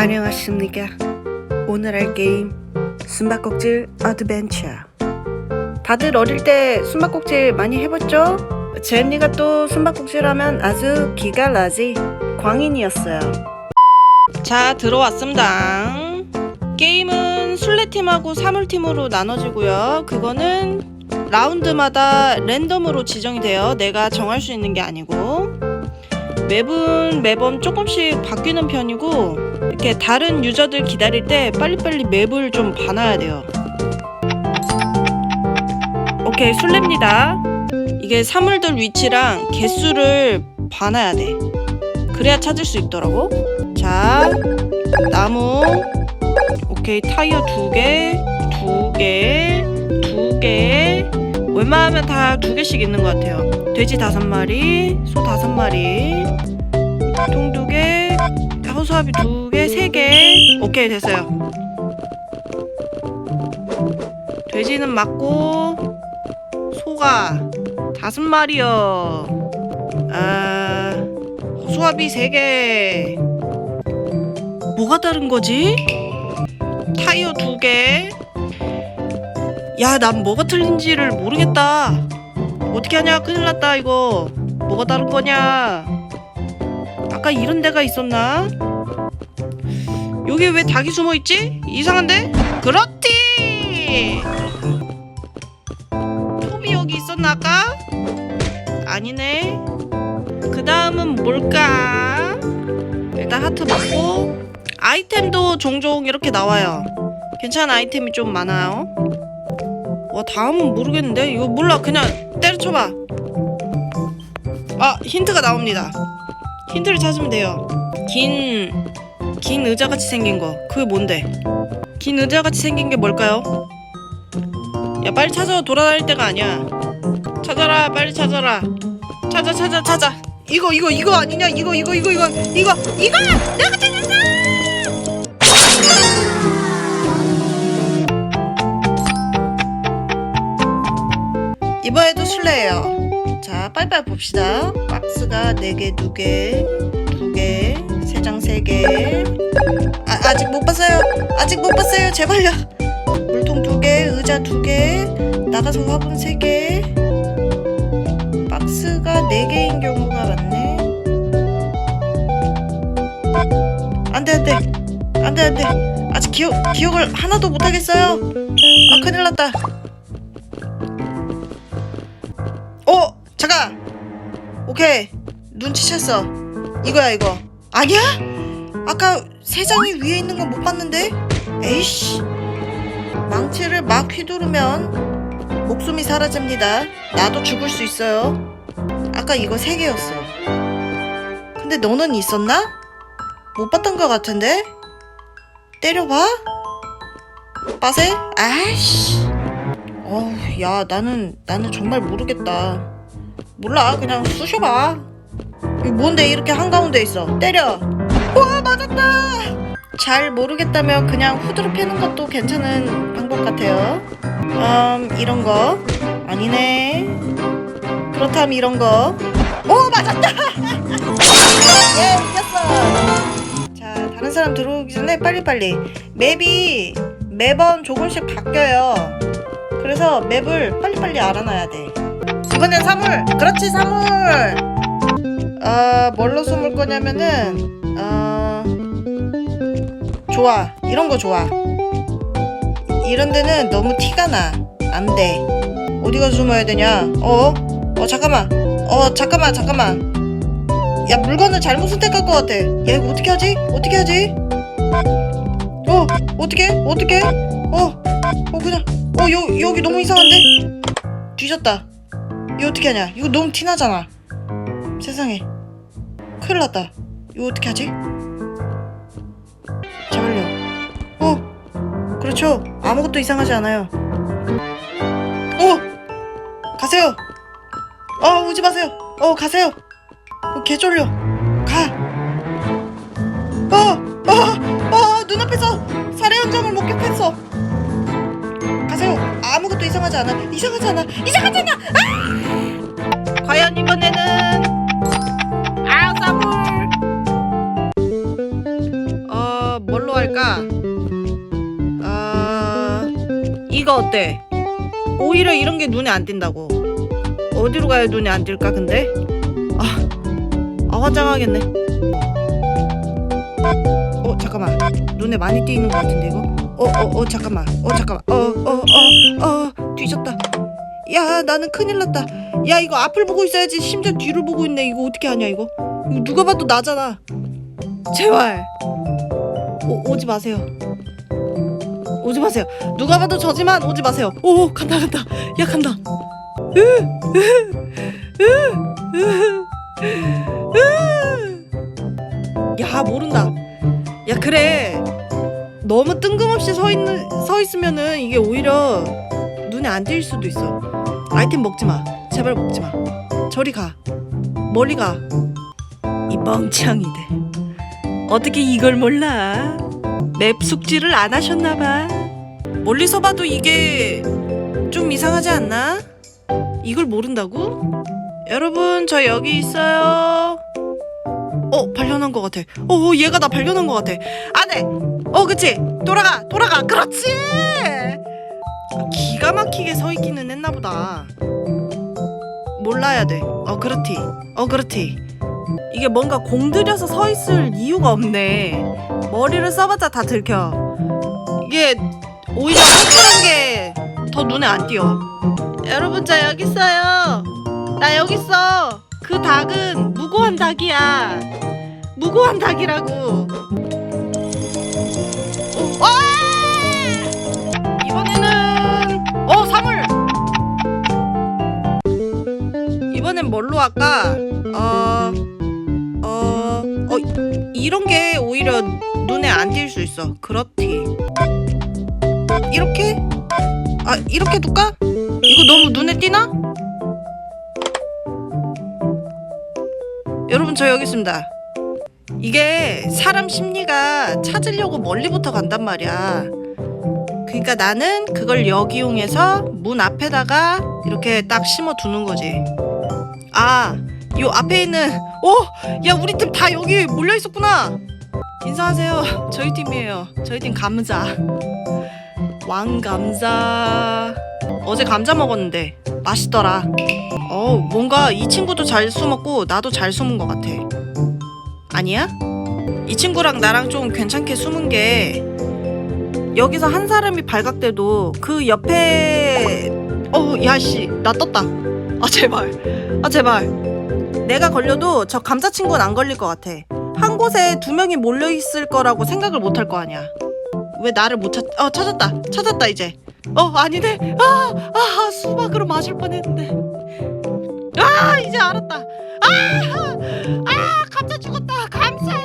안녕하십니까. 오늘 할 게임 숨바꼭질 어드벤처. 다들 어릴 때 숨바꼭질 많이 해봤죠? 제니가 또 숨바꼭질 하면 아주 기가 나지 광인이었어요. 자 들어왔습니다. 게임은 술래팀하고 사물팀으로 나눠지고요. 그거는 라운드마다 랜덤으로 지정이 돼요. 내가 정할 수 있는 게 아니고. 맵은 매번 조금씩 바뀌는 편이고 이렇게 다른 유저들 기다릴 때 빨리빨리 맵을 좀 봐놔야 돼요. 오케이 술래입니다. 이게 사물들 위치랑 개수를 봐놔야 돼. 그래야 찾을 수 있더라고. 자 나무 오케이 타이어 두 개, 두 개, 두 개. 웬만하면 다 두 개씩 있는 것 같아요. 돼지 다섯 마리, 소 다섯 마리, 통두 개, 허수아비 두 개, 세 개. 오케이 됐어요. 돼지는 맞고 소가 다섯 마리요. 아 허수아비 세 개. 뭐가 다른 거지? 타이어 두 개. 야, 난 뭐가 틀린지를 모르겠다. 어떻게 하냐? 큰일 났다, 이거. 뭐가 다른 거냐? 아까 이런 데가 있었나? 여기 왜 닭이 숨어 있지? 이상한데? 그렇지! 톱이 여기 있었나 아까? 아니네. 그 다음은 뭘까? 일단 하트 먹고 아이템도 종종 이렇게 나와요. 괜찮은 아이템이 좀 많아요. 와 다음은 모르겠는데 이거 몰라 그냥 때려쳐봐 아 힌트가 나옵니다 힌트를 찾으면 돼요 긴 긴 의자같이 생긴 거. 그게 뭔데? 긴 의자같이 생긴 게 뭘까요? 야 빨리 찾아. 돌아다닐 때가 아니야. 찾아라. 빨리 찾아라. 찾아 찾아 찾아. 이거 이거 이거 아니냐? 이거 이거 이거 이거 이거 이거! 내가 찾았어! 이번에도 술래예요. 자, 빨리빨리 봅시다. 박스가 4개, 2개, 2개, 3장 3개. 아, 아직 못 봤어요. 아직 못 봤어요. 제발요. 물통 2개, 의자 2개, 나가서 화분 3개. 박스가 4개인 경우가 많네. 안 돼, 안 돼. 안 돼, 안 돼. 아직 기억, 기억을 하나도 못 하겠어요. 아, 큰일 났다. 어 잠깐 오케이 눈치챘어 이거야 이거 아니야? 아까 세 장이 위에 있는 건 못 봤는데? 에이씨. 망치를 막 휘두르면 목숨이 사라집니다. 나도 죽을 수 있어요. 아까 이거 세 개였어. 근데 너는 있었나? 못 봤던 것 같은데? 때려봐. 빠세? 아이씨. 어우, 야, 나는, 나는 정말 모르겠다. 몰라, 그냥 쑤셔봐. 뭔데 이렇게 한가운데 있어? 때려! 와, 맞았다! 잘 모르겠다면 그냥 후드로 패는 것도 괜찮은 방법 같아요. 음, 이런 거. 아니네. 그렇다면 이런 거. 오, 맞았다! 예, 이겼어! 자, 다른 사람 들어오기 전에 빨리빨리. 맵이 매번 조금씩 바뀌어요. 그래서 맵을 빨리빨리 알아놔야 돼. 이번엔 사물. 그렇지 사물. 어 뭘로 숨을 거냐면은 어 좋아 이런 거 좋아. 이런 데는 너무 티가 나. 안 돼. 어디가 숨어야 되냐? 어? 어 잠깐만. 어 잠깐만 잠깐만. 야 물건을 잘못 선택할 것 같아. 야 이거 어떻게 하지? 어떻게 하지? 어 어떻게? 어떻게? 어? 어 그냥 어 여, 여기 너무 이상한데? 뒤졌다 이거 어떻게 하냐 이거 너무 티나잖아 세상에 큰일 났다 이거 어떻게 하지? 제발요 어 그렇죠 아무것도 이상하지 않아요 어 가세요 어 오지 마세요 어 가세요 어, 개 쫄려 가 어, 어, 어, 눈앞에서 살해 현장을 목격했어. 가세요. 아무것도 이상하지 않아. 이상하지 않아. 이상하지 않아. 아! 과연 이번에는 할까? 아 이거 어때? 오히려 이런 게 눈에 안 띈다고. 어디로 가야 눈에 안 띌까 근데? 아, 아 환장하겠네. 어 잠깐만 눈에 많이 띄는 것 같은데 이거? 어어 어, 잠깐만 어 잠깐만 어어 어 어 뒤졌다. 야 나는 큰일 났다. 야 이거 앞을 보고 있어야지 심지어 뒤를 보고 있네 이거 어떻게 하냐 이거? 이거 누가 봐도 나잖아. 제발 오, 오지 마세요. 오지 마세요. 누가 봐도 저지만 오지 마세요. 오 간다 간다. 야 간다. 야 모른다. 야 그래. 너무 뜬금없이 서 있는 서 있으면은 이게 오히려 눈에 안 띌 수도 있어. 아이템 먹지 마. 제발 먹지 마. 저리 가. 멀리 가. 이 멍청이들. 어떻게 이걸 몰라? 맵 숙지를 안 하셨나 봐. 멀리서 봐도 이게 좀 이상하지 않나? 이걸 모른다고? 여러분 저 여기 있어요. 어 발견한 것 같아. 어 얘가 나 발견한 것 같아. 안돼. 어 그치. 돌아가 돌아가. 그렇지. 아, 기가 막히게 서 있기는 했나 보다. 몰라야 돼. 어 그렇지. 어 그렇지. 이게 뭔가 공들여서 서 있을 이유가 없네. 머리를 써봤자 다 들켜. 이게 오히려 헛그런 게더 눈에 안 띄어. 여러분 저 여기 있어요. 나 여기 있어. 그 닭은 무고한 닭이야. 무고한 닭이라고. 어, 아! 이번에는 어 사물. 이번엔 뭘로 할까? 어, 이런 게 오히려 눈에 안 띌 수 있어. 그렇지. 이렇게? 아, 이렇게 둘까? 이거 너무 눈에 띄나? 여러분, 저 여기 있습니다. 이게 사람 심리가 찾으려고 멀리부터 간단 말이야. 그러니까 나는 그걸 역이용해서 문 앞에다가 이렇게 딱 심어 두는 거지. 아, 요 앞에 있는 오, 야 우리 팀 다 여기 몰려 있었구나. 인사하세요. 저희 팀이에요. 저희 팀 감자. 왕 감자. 어제 감자 먹었는데 맛있더라. 어, 뭔가 이 친구도 잘 숨었고 나도 잘 숨은 것 같아. 아니야? 이 친구랑 나랑 좀 괜찮게 숨은 게 여기서 한 사람이 발각돼도 그 옆에 어, 야씨, 나 떴다. 아 제발, 아 제발. 내가 걸려도 저 감자 친구는 안 걸릴 것 같아. 한 곳에 두 명이 몰려 있을 거라고 생각을 못 할 거 아니야. 왜 나를 못 찾? 어 찾았다, 찾았다 이제. 어 아니네. 아, 아 수박으로 맞을 뻔했는데. 아 이제 알았다. 아, 아 감자 죽었다. 감사야.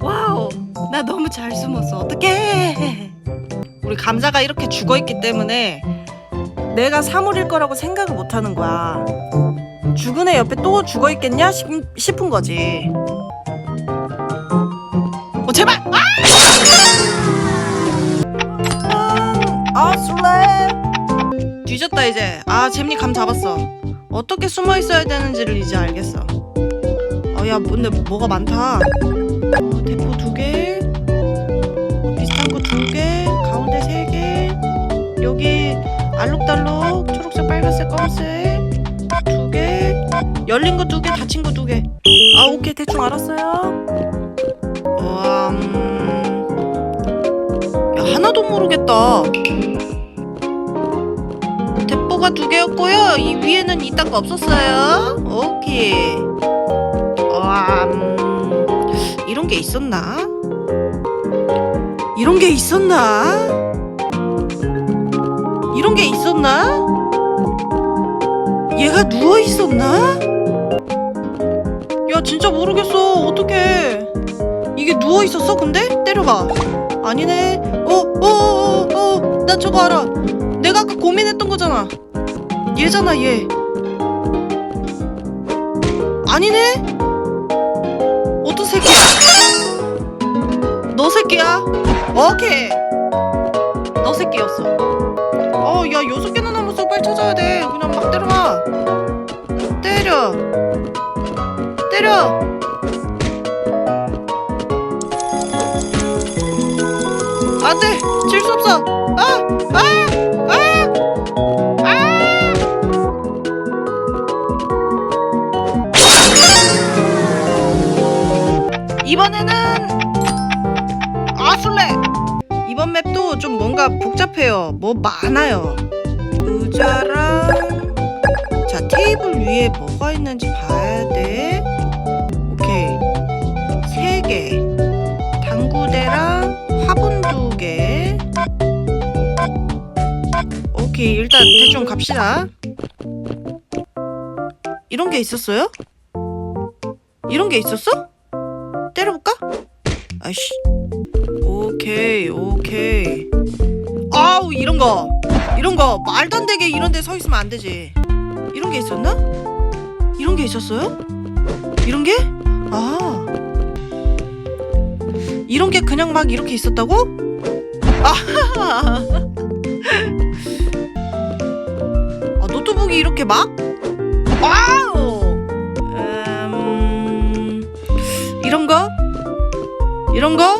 와우, 나 너무 잘 숨었어. 어떡해. 우리 감자가 이렇게 죽어 있기 때문에 내가 사물일 거라고 생각을 못 하는 거야. 죽은 애 옆에 또 죽어 있겠냐 싶, 싶은 거지. 어 제발! 아! 아 술래. 뒤졌다 이제. 아 잼니 감 잡았어. 어떻게 숨어 있어야 되는지를 이제 알겠어. 어야 근데 뭐가 많다. 어, 대포 두 개. 비슷한 거두 개. 가운데 세 개. 여기 알록달록 초록색 빨간색 검은색. 열린 거 두 개, 닫힌 거 두 개. 아 오케이 대충 알았어요. 와, 음... 야 하나도 모르겠다. 대포가 두 개였고요. 이 위에는 이딴 거 없었어요. 오케이. 와, 음... 이런 게 있었나? 이런 게 있었나? 이런 게 있었나? 얘가 누워 있었나? 야 진짜 모르겠어. 어떡해. 이게 누워 있었어 근데? 때려봐. 아니네. 어어어어나 저거 알아. 내가 아까 고민했던 거잖아. 얘잖아 얘. 아니네? 어떤 새끼야? 너 새끼야? 오케이. 너 새끼였어. 어, 야, 여섯 개나 남았어. 빨리 찾아야 돼. 그냥 막 때려봐. 때려. 때려. 안 돼! 질 수 없어. 아아 아! 이번에는 아술래. 이번 맵도 좀 뭔가 복잡해요. 뭐 많아요. 의자랑 자 테이블 위에 뭐가 있는지 봐야 돼 갑시다 이런 게 있었어요? 이런 게 있었어? 때려볼까? 아이씨 오케이 오케이 아우 이런 거 이런 거 말도 안 되게 이런 데 서 있으면 안 되지 이런 게 있었나? 이런 게 있었어요? 이런 게? 아 이런 게 그냥 막 이렇게 있었다고? 아, 아 노트북이 이렇게 막? 와우 음, 이런 거? 이런 거?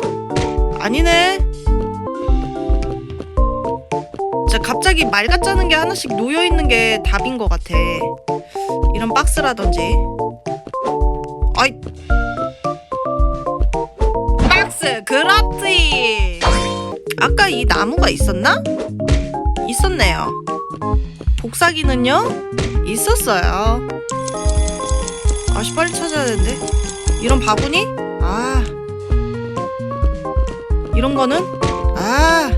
아니네. 자, 갑자기 말 같자는 게 하나씩 놓여 있는 게 답인 것 같아. 이런 박스라든지. 아이. 박스, 그렇지. 아까 이 나무가 있었나? 있었네요. 복사기는요? 있었어요. 아씨 빨리 찾아야 되는데. 이런 바구니? 아. 이런 거는? 아.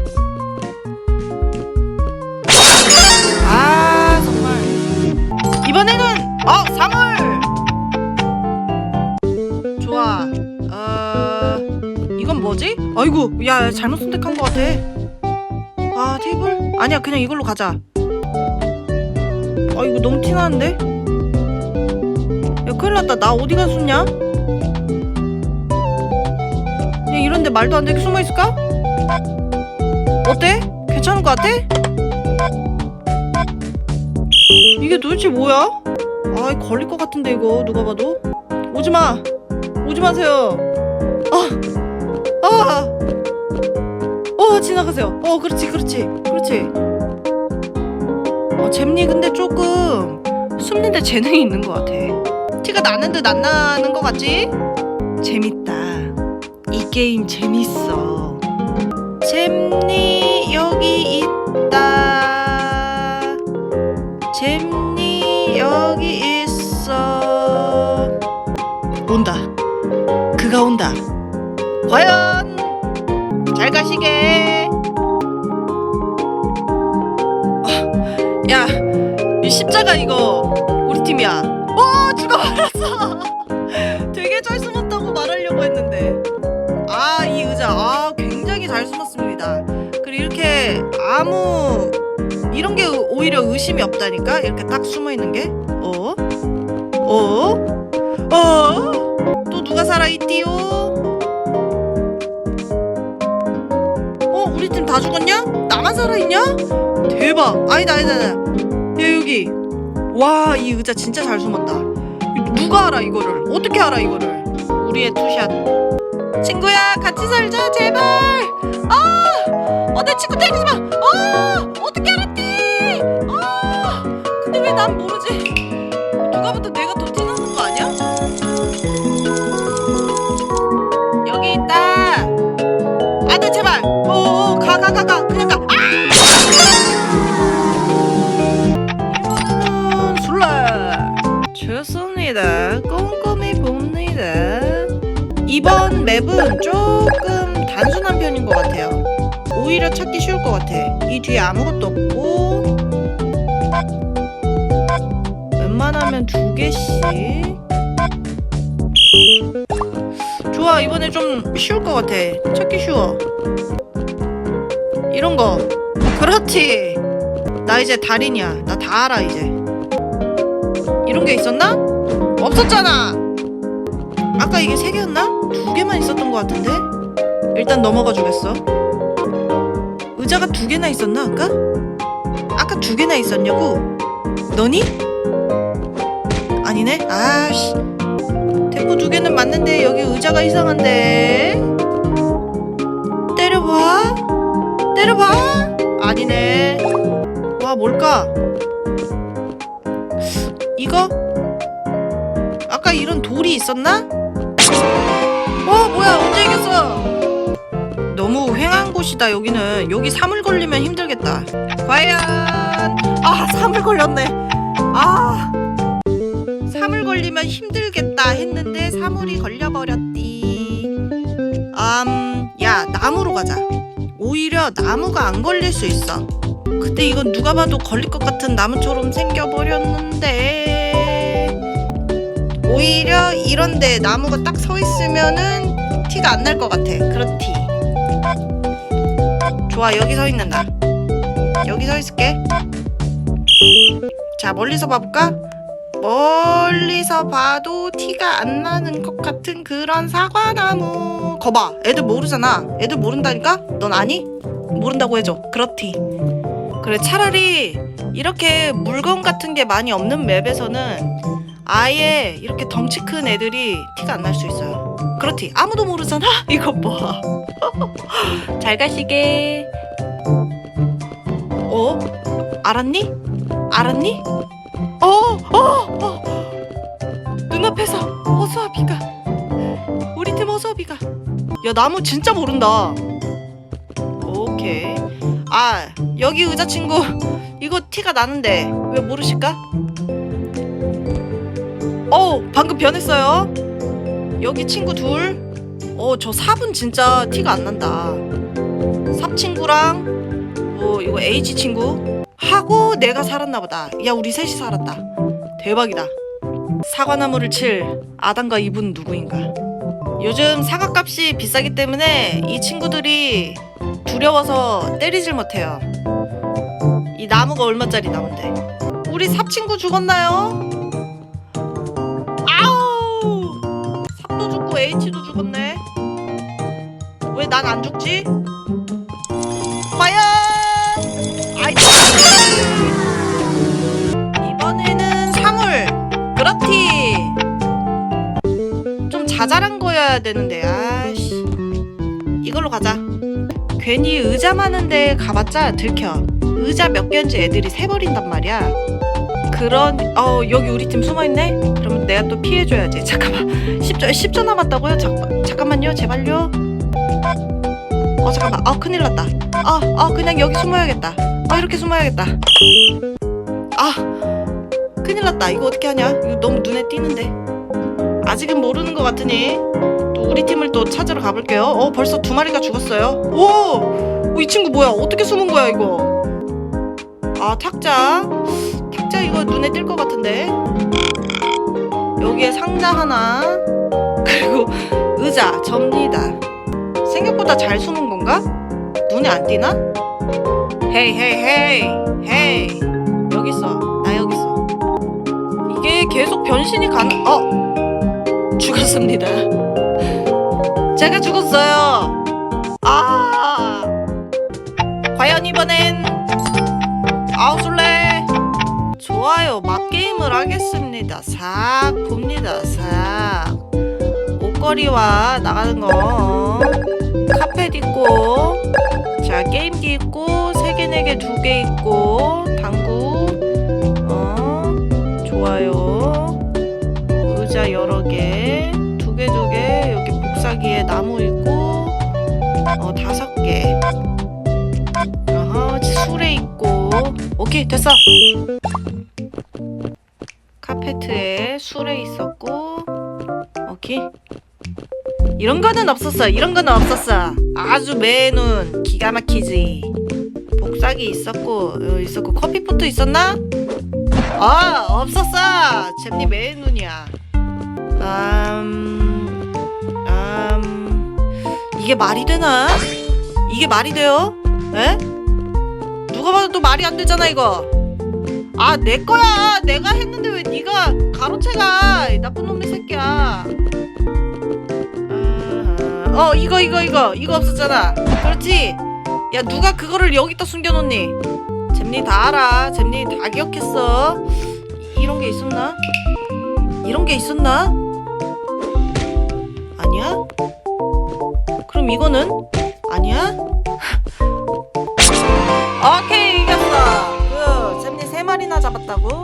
아, 정말. 이번에는 어, 사물. 좋아. 어, 이건 뭐지? 아이고, 야, 잘못 선택한 것 같아. 아, 테이블? 아니야, 그냥 이걸로 가자. 아, 이거 너무 티나는데? 야, 큰일 났다. 나 어디 갔었냐? 그냥 이런데 말도 안 되게 숨어 있을까? 어때? 괜찮은 것 같아? 이게 도대체 뭐야? 아, 걸릴 것 같은데 이거 누가 봐도 오지 마, 오지 마세요. 아, 아, 어 지나가세요. 어, 그렇지, 그렇지, 그렇지. 어, 잼니 근데 조금 숨는데 재능이 있는 것 같아. 티가 나는 듯 안 나는 것 같지? 재밌다. 이 게임 재밌어. 잼니 여기 있다. 잼니 여기 있어. 온다. 그가 온다. 과연 이 십자가 이거 우리 팀이야. 오 죽어버렸어. 되게 잘 숨었다고 말하려고 했는데. 아, 이 의자. 아, 굉장히 잘 숨었습니다. 그리고 이렇게 아무 이런 게 오히려 의심이 없다니까. 이렇게 딱 숨어 있는 게. 어? 어? 어? 또 누가 살아 있디요? 어, 우리 팀 다 죽었냐? 나만 살아 있냐? 대박. 아니다, 아니다, 아니다. 야, 여기. 와, 이 의자 진짜 잘 숨었다. 누가 알아 이거를? 어떻게 알아 이거를? 우리의 투샷. 친구야 같이 살자 제발 아어내 친구 때리지 마 아, 어떻게 알았지 아 근데 왜 난 모르 맵은 조금 단순한 편인 것 같아요. 오히려 찾기 쉬울 것 같아. 이 뒤에 아무것도 없고 웬만하면 두 개씩. 좋아 이번에 좀 쉬울 것 같아. 찾기 쉬워. 이런 거. 그렇지. 나 이제 달인이야. 나 다 알아 이제. 이런 게 있었나? 없었잖아. 아까 이게 세 개였나? 두 개만 있었던 것 같은데? 일단 넘어가 주겠어. 의자가 두 개나 있었나, 아까? 아까 두 개나 있었냐고? 너니? 아니네? 아씨. 대포 두 개는 맞는데 여기 의자가 이상한데? 때려봐. 때려봐. 아니네. 와, 뭘까? 이거? 아까 이런 돌이 있었나? 어 뭐야 언제 이겼어? 너무 횡한 곳이다 여기는. 여기 사물 걸리면 힘들겠다. 과연. 아 사물 걸렸네. 아. 사물 걸리면 힘들겠다 했는데 사물이 걸려버렸디. 음야 나무로 가자. 오히려 나무가 안 걸릴 수 있어. 근데 이건 누가 봐도 걸릴 것 같은 나무처럼 생겨버렸는데 오히려 이런데 나무가 딱 서 있으면은 티가 안 날 것 같아. 그렇디 좋아 여기 서 있는다 여기 서 있을게. 자 멀리서 봐볼까? 멀리서 봐도 티가 안 나는 것 같은 그런 사과나무. 거봐 애들 모르잖아. 애들 모른다니까? 넌 아니? 모른다고 해줘. 그렇디. 그래 차라리 이렇게 물건 같은 게 많이 없는 맵에서는 아예 이렇게 덩치 큰 애들이 티가 안 날 수 있어요 그렇디 아무도 모르잖아 이것 봐잘 가시게 어? 알았니? 알았니? 어, 어, 어. 눈앞에서 허수아비가 우리 팀 허수아비가 야 나무 진짜 모른다 오케이 아 여기 의자 친구 이거 티가 나는데 왜 모르실까? 어 방금 변했어요. 여기 친구 둘어저 삽은 진짜 티가 안 난다. 삽 친구랑 뭐 이거 H 친구. 하고 내가 살았나 보다. 야 우리 셋이 살았다. 대박이다. 사과나무를 칠 아담과 이분 누구인가. 요즘 사과값이 비싸기 때문에 이 친구들이 두려워서 때리질 못해요. 이 나무가 얼마짜리 나무인데 우리 삽 친구 죽었나요? 왜 난 안 죽지? 과연! 아이 이번에는 사물. 그렇지 좀 자잘한 거여야 되는데 아씨. 이걸로 가자. 괜히 의자 많은데 가봤자 들켜. 의자 몇 개인지 애들이 세버린단 말이야. 그런 어 여기 우리 팀 숨어있네? 그러면 내가 또 피해줘야지. 잠깐만. 10초 10초 남았다고요? 잠, 잠깐만요. 제발요 어 잠깐만. 아 큰일 났다. 아, 아 그냥 여기 숨어야겠다. 아 이렇게 숨어야겠다. 아 큰일 났다. 이거 어떻게 하냐? 이거 너무 눈에 띄는데. 아직은 모르는 것 같으니 또 우리 팀을 또 찾으러 가볼게요. 어 벌써 두 마리가 죽었어요. 오! 어, 이 친구 뭐야? 어떻게 숨은 거야 이거? 아 탁자. 탁자 이거 눈에 띌 것 같은데. 여기에 상자 하나. 그리고 의자 접니다 생각보다 잘 숨은 건가? 눈에 안 띄나? 헤이 헤이 헤이 헤이. 여기 있어. 나 여기 있어. 이게 계속 변신이 가능 어? 죽었습니다. 제가 죽었어요. 아! 과연 이번엔 아웃솔레 좋아요. 맛게임을 하겠습니다. 싹 봅니다. 싹. 옷걸이와 나가는 거 카펫 있고 자 게임기 있고 세 개 네 개 두 개 있고 당구. 어 좋아요. 의자 여러 개 두 개 두 개 여기 복사기에 나무 있고 어 다섯 개. 어허 수레 있고. 오케이 됐어. 카페트에 수레 있었고 오케이 이런 거는 없었어. 이런 거는 없었어. 아주 매눈 기가 막히지. 복사기 있었고 어, 있었고 커피포트 있었나? 아 없었어. 잼니 매눈이야. 음, 음, 이게 말이 되나? 이게 말이 돼요? 에? 누가 봐도 또 말이 안 되잖아 이거. 아 내 거야. 내가 했는데 왜 네가 가로채가 이 나쁜 놈의 새끼야. 어 이거 이거 이거. 이거 없었잖아. 그렇지? 야 누가 그거를 여기다 숨겨놓니? 잼니 다 알아. 잼니 다 기억했어. 이- 이런 게 있었나? 이런 게 있었나? 아니야? 그럼 이거는? 아니야? 오케이 이겼어. 그 마리나 잡았다고?